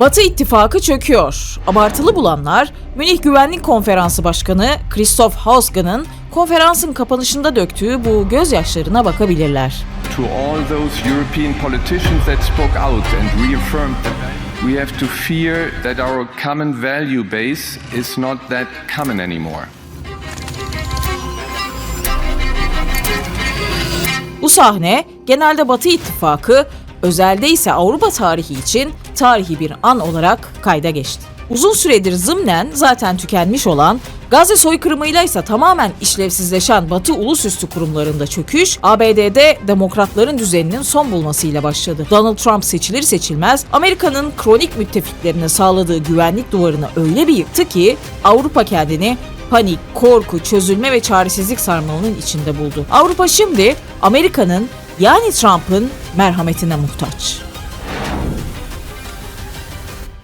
Batı ittifakı çöküyor. Abartılı bulanlar Münih Güvenlik Konferansı Başkanı Christoph Hausgen'ın konferansın kapanışında döktüğü bu gözyaşlarına bakabilirler. to all those European politicians that spoke out and reaffirmed that we have to fear that our common value base is not that common anymore. Bu sahne genelde Batı ittifakı, özelde ise Avrupa tarihi için tarihi bir an olarak kayda geçti. Uzun süredir zımnen zaten tükenmiş olan, Gazze soykırımıyla ise tamamen işlevsizleşen Batı ulusüstü kurumlarında çöküş, ABD'de demokratların düzeninin son bulmasıyla başladı. Donald Trump seçilir seçilmez, Amerika'nın kronik müttefiklerine sağladığı güvenlik duvarını öyle bir yıktı ki, Avrupa kendini panik, korku, çözülme ve çaresizlik sarmalının içinde buldu. Avrupa şimdi Amerika'nın yani Trump'ın merhametine muhtaç.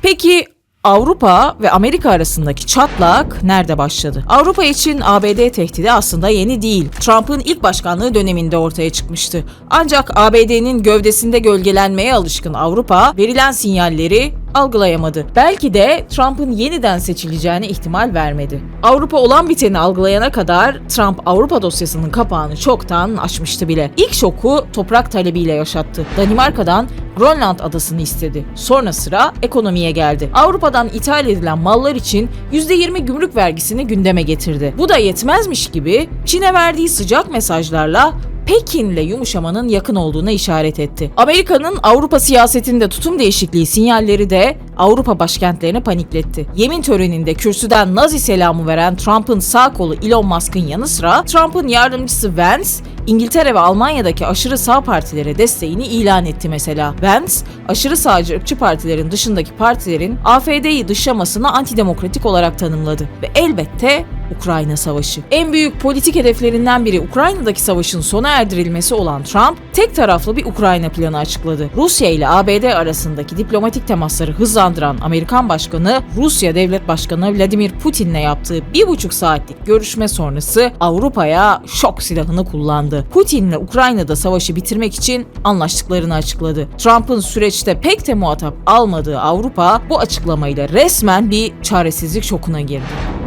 Peki Avrupa ve Amerika arasındaki çatlak nerede başladı? Avrupa için ABD tehdidi aslında yeni değil. Trump'ın ilk başkanlığı döneminde ortaya çıkmıştı. Ancak ABD'nin gövdesinde gölgelenmeye alışkın Avrupa verilen sinyalleri algılayamadı. Belki de Trump'ın yeniden seçileceğine ihtimal vermedi. Avrupa olan biteni algılayana kadar Trump Avrupa dosyasının kapağını çoktan açmıştı bile. İlk şoku toprak talebiyle yaşattı. Danimarka'dan Grönland adasını istedi. Sonra sıra ekonomiye geldi. Avrupa'dan ithal edilen mallar için %20 gümrük vergisini gündeme getirdi. Bu da yetmezmiş gibi Çin'e verdiği sıcak mesajlarla Pekin'le yumuşamanın yakın olduğuna işaret etti. Amerika'nın Avrupa siyasetinde tutum değişikliği sinyalleri de Avrupa başkentlerini panikletti. Yemin töreninde kürsüden Nazi selamı veren Trump'ın sağ kolu Elon Musk'ın yanı sıra Trump'ın yardımcısı Vance, İngiltere ve Almanya'daki aşırı sağ partilere desteğini ilan etti mesela. Vance, aşırı sağcı ırkçı partilerin dışındaki partilerin AFD'yi dışlamasını antidemokratik olarak tanımladı. Ve elbette Ukrayna Savaşı. En büyük politik hedeflerinden biri Ukrayna'daki savaşın sona erdirilmesi olan Trump, tek taraflı bir Ukrayna planı açıkladı. Rusya ile ABD arasındaki diplomatik temasları hızlandıran Amerikan Başkanı, Rusya Devlet Başkanı Vladimir Putin'le yaptığı bir buçuk saatlik görüşme sonrası Avrupa'ya şok silahını kullandı. Putin'le Ukrayna'da savaşı bitirmek için anlaştıklarını açıkladı. Trump'ın süreçte pek de muhatap almadığı Avrupa bu açıklamayla resmen bir çaresizlik şokuna girdi.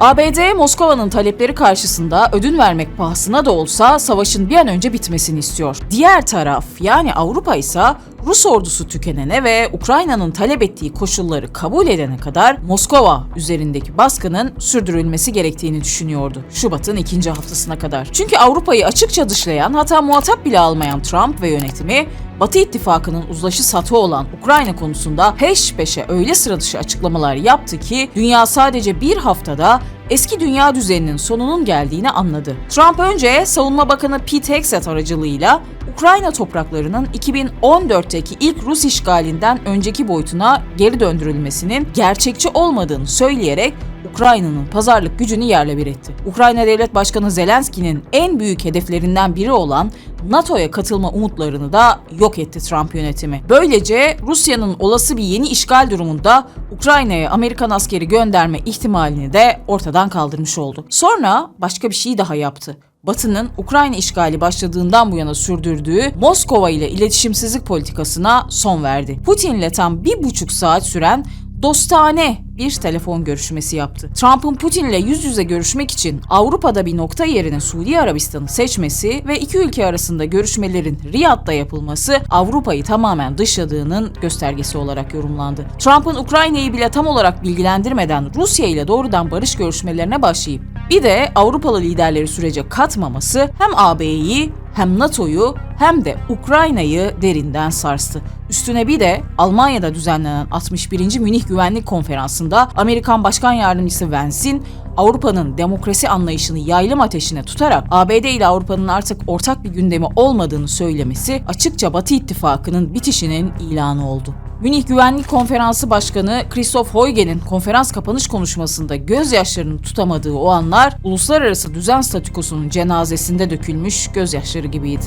ABD, Moskova'nın talepleri karşısında ödün vermek pahasına da olsa savaşın bir an önce bitmesini istiyor. Diğer taraf yani Avrupa ise Rus ordusu tükenene ve Ukrayna'nın talep ettiği koşulları kabul edene kadar Moskova üzerindeki baskının sürdürülmesi gerektiğini düşünüyordu. Şubat'ın ikinci haftasına kadar. Çünkü Avrupa'yı açıkça dışlayan hatta muhatap bile almayan Trump ve yönetimi Batı ittifakının uzlaşı satı olan Ukrayna konusunda peş peşe öyle sıra dışı açıklamalar yaptı ki dünya sadece bir haftada eski dünya düzeninin sonunun geldiğini anladı. Trump önce Savunma Bakanı Pete Hegseth aracılığıyla Ukrayna topraklarının 2014'teki ilk Rus işgalinden önceki boyutuna geri döndürülmesinin gerçekçi olmadığını söyleyerek Ukrayna'nın pazarlık gücünü yerle bir etti. Ukrayna Devlet Başkanı Zelenski'nin en büyük hedeflerinden biri olan NATO'ya katılma umutlarını da yok etti Trump yönetimi. Böylece Rusya'nın olası bir yeni işgal durumunda Ukrayna'ya Amerikan askeri gönderme ihtimalini de ortadan kaldırmış oldu. Sonra başka bir şey daha yaptı. Batı'nın Ukrayna işgali başladığından bu yana sürdürdüğü Moskova ile iletişimsizlik politikasına son verdi. Putin'le tam bir buçuk saat süren dostane bir telefon görüşmesi yaptı. Trump'ın Putin'le yüz yüze görüşmek için Avrupa'da bir nokta yerine Suudi Arabistan'ı seçmesi ve iki ülke arasında görüşmelerin Riyad'da yapılması Avrupa'yı tamamen dışladığının göstergesi olarak yorumlandı. Trump'ın Ukrayna'yı bile tam olarak bilgilendirmeden Rusya ile doğrudan barış görüşmelerine başlayıp bir de Avrupalı liderleri sürece katmaması hem AB'yi hem NATO'yu hem de Ukrayna'yı derinden sarstı. Üstüne bir de Almanya'da düzenlenen 61. Münih Güvenlik Konferansı'nda Amerikan Başkan Yardımcısı Vance'in Avrupa'nın demokrasi anlayışını yaylım ateşine tutarak ABD ile Avrupa'nın artık ortak bir gündemi olmadığını söylemesi açıkça Batı ittifakının bitişinin ilanı oldu. Münih Güvenlik Konferansı Başkanı Christoph Huygen'in konferans kapanış konuşmasında gözyaşlarını tutamadığı o anlar uluslararası düzen statükosunun cenazesinde dökülmüş gözyaşları gibiydi.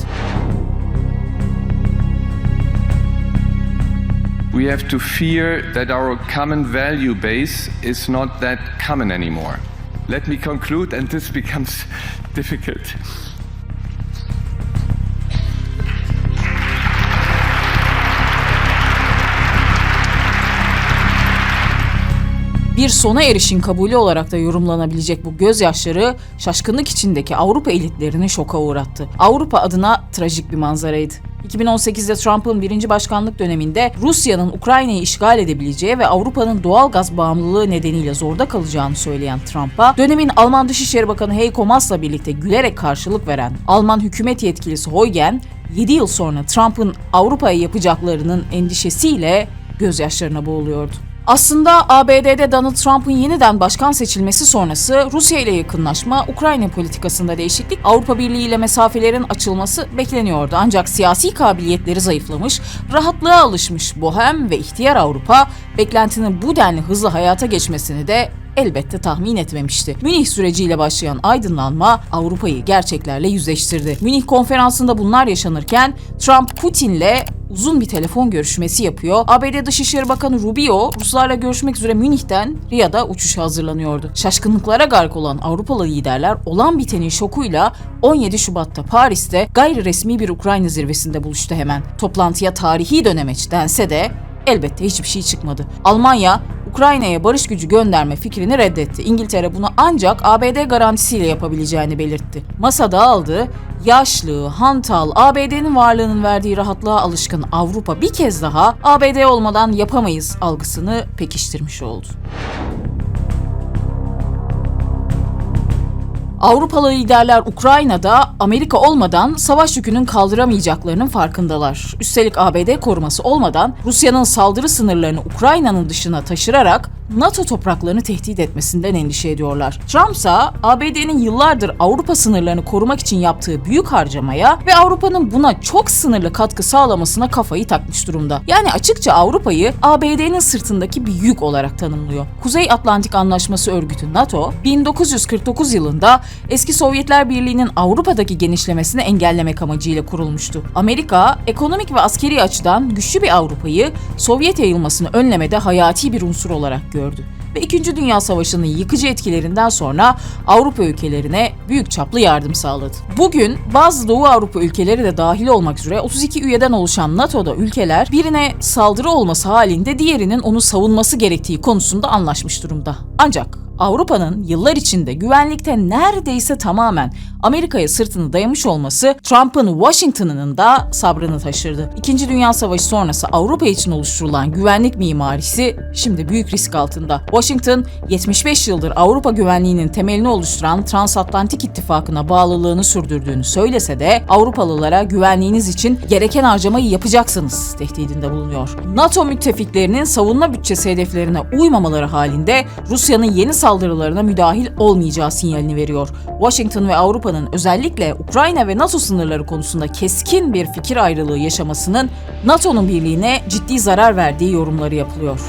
We have to fear that our common value base is not that common anymore. Let me conclude, and this becomes difficult. Bir sona erişin kabulü olarak da yorumlanabilecek bu gözyaşları şaşkınlık içindeki Avrupa elitlerini şoka uğrattı. Avrupa adına trajik bir manzaraydı. 2018'de Trump'ın birinci başkanlık döneminde Rusya'nın Ukrayna'yı işgal edebileceği ve Avrupa'nın doğal gaz bağımlılığı nedeniyle zorda kalacağını söyleyen Trump'a, dönemin Alman Dışişleri Bakanı Heiko Maas'la birlikte gülerek karşılık veren Alman hükümet yetkilisi Huygen, 7 yıl sonra Trump'ın Avrupa'ya yapacaklarının endişesiyle gözyaşlarına boğuluyordu. Aslında ABD'de Donald Trump'ın yeniden başkan seçilmesi sonrası Rusya ile yakınlaşma, Ukrayna politikasında değişiklik, Avrupa Birliği ile mesafelerin açılması bekleniyordu. Ancak siyasi kabiliyetleri zayıflamış, rahatlığa alışmış bohem ve ihtiyar Avrupa, beklentinin bu denli hızlı hayata geçmesini de elbette tahmin etmemişti. Münih süreciyle başlayan aydınlanma Avrupa'yı gerçeklerle yüzleştirdi. Münih konferansında bunlar yaşanırken Trump Putin'le uzun bir telefon görüşmesi yapıyor. ABD Dışişleri Bakanı Rubio Ruslarla görüşmek üzere Münih'ten Riyad'a uçuşa hazırlanıyordu. Şaşkınlıklara gark olan Avrupalı liderler olan bitenin şokuyla 17 Şubat'ta Paris'te gayri resmi bir Ukrayna zirvesinde buluştu hemen. Toplantıya tarihi dönemeç dense de elbette hiçbir şey çıkmadı. Almanya Ukrayna'ya barış gücü gönderme fikrini reddetti. İngiltere bunu ancak ABD garantisiyle yapabileceğini belirtti. Masa dağıldı. Yaşlı, hantal, ABD'nin varlığının verdiği rahatlığa alışkın Avrupa bir kez daha ABD olmadan yapamayız algısını pekiştirmiş oldu. Avrupalı liderler Ukrayna'da Amerika olmadan savaş yükünün kaldıramayacaklarının farkındalar. Üstelik ABD koruması olmadan Rusya'nın saldırı sınırlarını Ukrayna'nın dışına taşırarak NATO topraklarını tehdit etmesinden endişe ediyorlar. Trump ise ABD'nin yıllardır Avrupa sınırlarını korumak için yaptığı büyük harcamaya ve Avrupa'nın buna çok sınırlı katkı sağlamasına kafayı takmış durumda. Yani açıkça Avrupa'yı ABD'nin sırtındaki bir yük olarak tanımlıyor. Kuzey Atlantik Anlaşması örgütü NATO 1949 yılında eski Sovyetler Birliği'nin Avrupa'daki genişlemesini engellemek amacıyla kurulmuştu. Amerika ekonomik ve askeri açıdan güçlü bir Avrupa'yı Sovyet yayılmasını önlemede hayati bir unsur olarak gördü ve İkinci Dünya Savaşı'nın yıkıcı etkilerinden sonra Avrupa ülkelerine büyük çaplı yardım sağladı. Bugün bazı Doğu Avrupa ülkeleri de dahil olmak üzere 32 üyeden oluşan NATO'da ülkeler birine saldırı olması halinde diğerinin onu savunması gerektiği konusunda anlaşmış durumda. Ancak Avrupa'nın yıllar içinde güvenlikte neredeyse tamamen Amerika'ya sırtını dayamış olması Trump'ın Washington'ının da sabrını taşırdı. İkinci Dünya Savaşı sonrası Avrupa için oluşturulan güvenlik mimarisi şimdi büyük risk altında. Washington 75 yıldır Avrupa güvenliğinin temelini oluşturan Transatlantik İttifakı'na bağlılığını sürdürdüğünü söylese de Avrupalılara güvenliğiniz için gereken harcamayı yapacaksınız tehdidinde bulunuyor. NATO müttefiklerinin savunma bütçesi hedeflerine uymamaları halinde Rusya'nın yeni saldırılarına müdahil olmayacağı sinyalini veriyor. Washington ve Avrupa'nın özellikle Ukrayna ve NATO sınırları konusunda keskin bir fikir ayrılığı yaşamasının NATO'nun birliğine ciddi zarar verdiği yorumları yapılıyor.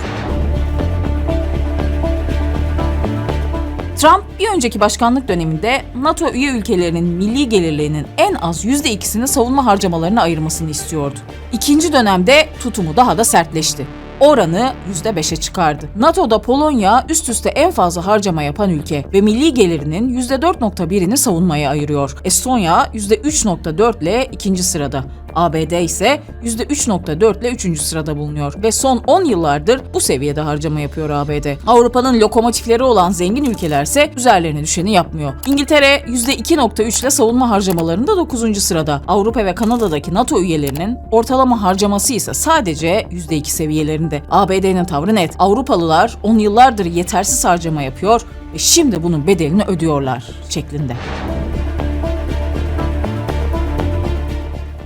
Trump bir önceki başkanlık döneminde NATO üye ülkelerinin milli gelirlerinin en az %2'sini savunma harcamalarına ayırmasını istiyordu. İkinci dönemde tutumu daha da sertleşti oranı %5'e çıkardı. NATO'da Polonya üst üste en fazla harcama yapan ülke ve milli gelirinin %4.1'ini savunmaya ayırıyor. Estonya %3.4 ile ikinci sırada. ABD ise %3.4 ile 3. sırada bulunuyor ve son 10 yıllardır bu seviyede harcama yapıyor ABD. Avrupa'nın lokomotifleri olan zengin ülkelerse üzerlerine düşeni yapmıyor. İngiltere %2.3 ile savunma harcamalarında 9. sırada. Avrupa ve Kanada'daki NATO üyelerinin ortalama harcaması ise sadece %2 seviyelerinde. ABD'nin tavrı net. Avrupalılar 10 yıllardır yetersiz harcama yapıyor ve şimdi bunun bedelini ödüyorlar şeklinde.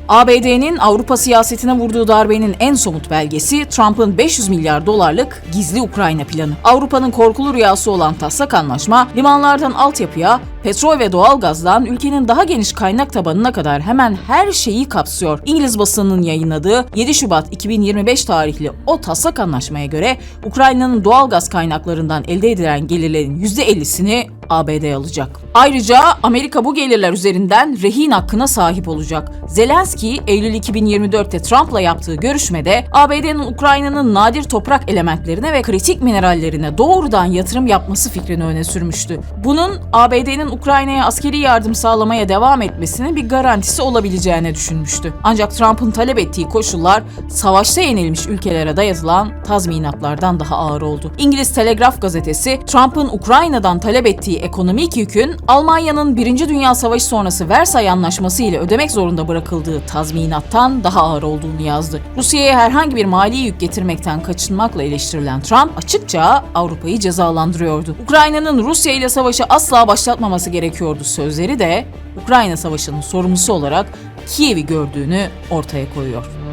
ABD'nin Avrupa siyasetine vurduğu darbenin en somut belgesi Trump'ın 500 milyar dolarlık gizli Ukrayna planı. Avrupa'nın korkulu rüyası olan taslak anlaşma, limanlardan altyapıya, petrol ve doğalgazdan ülkenin daha geniş kaynak tabanına kadar hemen her şeyi kapsıyor. İngiliz basınının yayınladığı 7 Şubat 2025 tarihli o taslak anlaşmaya göre Ukrayna'nın doğalgaz kaynaklarından elde edilen gelirlerin %50'sini ABD alacak. Ayrıca Amerika bu gelirler üzerinden rehin hakkına sahip olacak. Zelenski, Eylül 2024'te Trump'la yaptığı görüşmede ABD'nin Ukrayna'nın nadir toprak elementlerine ve kritik minerallerine doğrudan yatırım yapması fikrini öne sürmüştü. Bunun ABD'nin Ukrayna'ya askeri yardım sağlamaya devam etmesinin bir garantisi olabileceğini düşünmüştü. Ancak Trump'ın talep ettiği koşullar savaşta yenilmiş ülkelere dayatılan tazminatlardan daha ağır oldu. İngiliz Telegraf gazetesi Trump'ın Ukrayna'dan talep ettiği ekonomik yükün Almanya'nın 1. Dünya Savaşı sonrası Versay Anlaşması ile ödemek zorunda bırakıldığı tazminattan daha ağır olduğunu yazdı. Rusya'ya herhangi bir mali yük getirmekten kaçınmakla eleştirilen Trump açıkça Avrupa'yı cezalandırıyordu. Ukrayna'nın Rusya ile savaşı asla başlatmaması gerekiyordu sözleri de Ukrayna Savaşı'nın sorumlusu olarak Kiev'i gördüğünü ortaya koyuyor.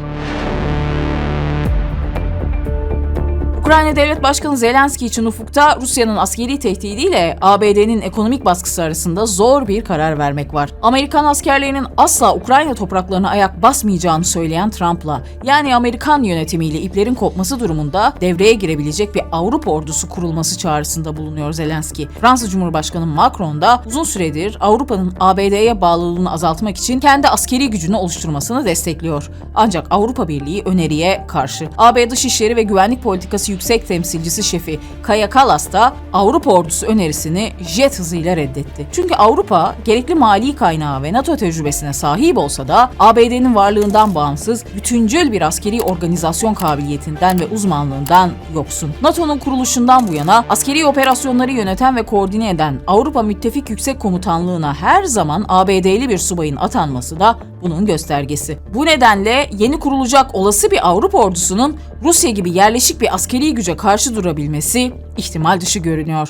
Ukrayna Devlet Başkanı Zelenski için ufukta Rusya'nın askeri tehdidiyle ABD'nin ekonomik baskısı arasında zor bir karar vermek var. Amerikan askerlerinin asla Ukrayna topraklarına ayak basmayacağını söyleyen Trump'la yani Amerikan yönetimiyle iplerin kopması durumunda devreye girebilecek bir Avrupa ordusu kurulması çağrısında bulunuyor Zelenski. Fransa Cumhurbaşkanı Macron da uzun süredir Avrupa'nın ABD'ye bağlılığını azaltmak için kendi askeri gücünü oluşturmasını destekliyor. Ancak Avrupa Birliği öneriye karşı. AB Dışişleri ve Güvenlik Politikası Yüksek Temsilcisi Şefi Kaya Kallas da Avrupa ordusu önerisini jet hızıyla reddetti. Çünkü Avrupa gerekli mali kaynağı ve NATO tecrübesine sahip olsa da ABD'nin varlığından bağımsız bütüncül bir askeri organizasyon kabiliyetinden ve uzmanlığından yoksun. NATO'nun kuruluşundan bu yana askeri operasyonları yöneten ve koordine eden Avrupa Müttefik Yüksek Komutanlığı'na her zaman ABD'li bir subayın atanması da bunun göstergesi. Bu nedenle yeni kurulacak olası bir Avrupa ordusunun Rusya gibi yerleşik bir askeri güce karşı durabilmesi ihtimal dışı görünüyor.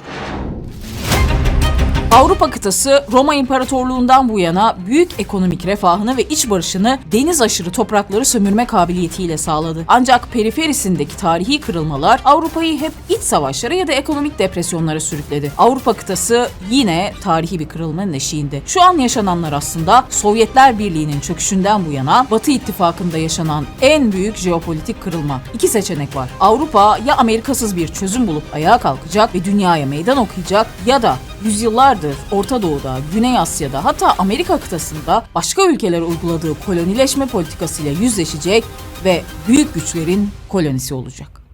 Avrupa kıtası Roma İmparatorluğundan bu yana büyük ekonomik refahını ve iç barışını deniz aşırı toprakları sömürme kabiliyetiyle sağladı. Ancak periferisindeki tarihi kırılmalar Avrupa'yı hep iç savaşlara ya da ekonomik depresyonlara sürükledi. Avrupa kıtası yine tarihi bir kırılmanın eşiğinde. Şu an yaşananlar aslında Sovyetler Birliği'nin çöküşünden bu yana Batı ittifakında yaşanan en büyük jeopolitik kırılma. İki seçenek var. Avrupa ya Amerikasız bir çözüm bulup ayağa kalkacak ve dünyaya meydan okuyacak ya da yüzyıllardır Orta Doğu'da, Güney Asya'da hatta Amerika kıtasında başka ülkelere uyguladığı kolonileşme politikasıyla yüzleşecek ve büyük güçlerin kolonisi olacak.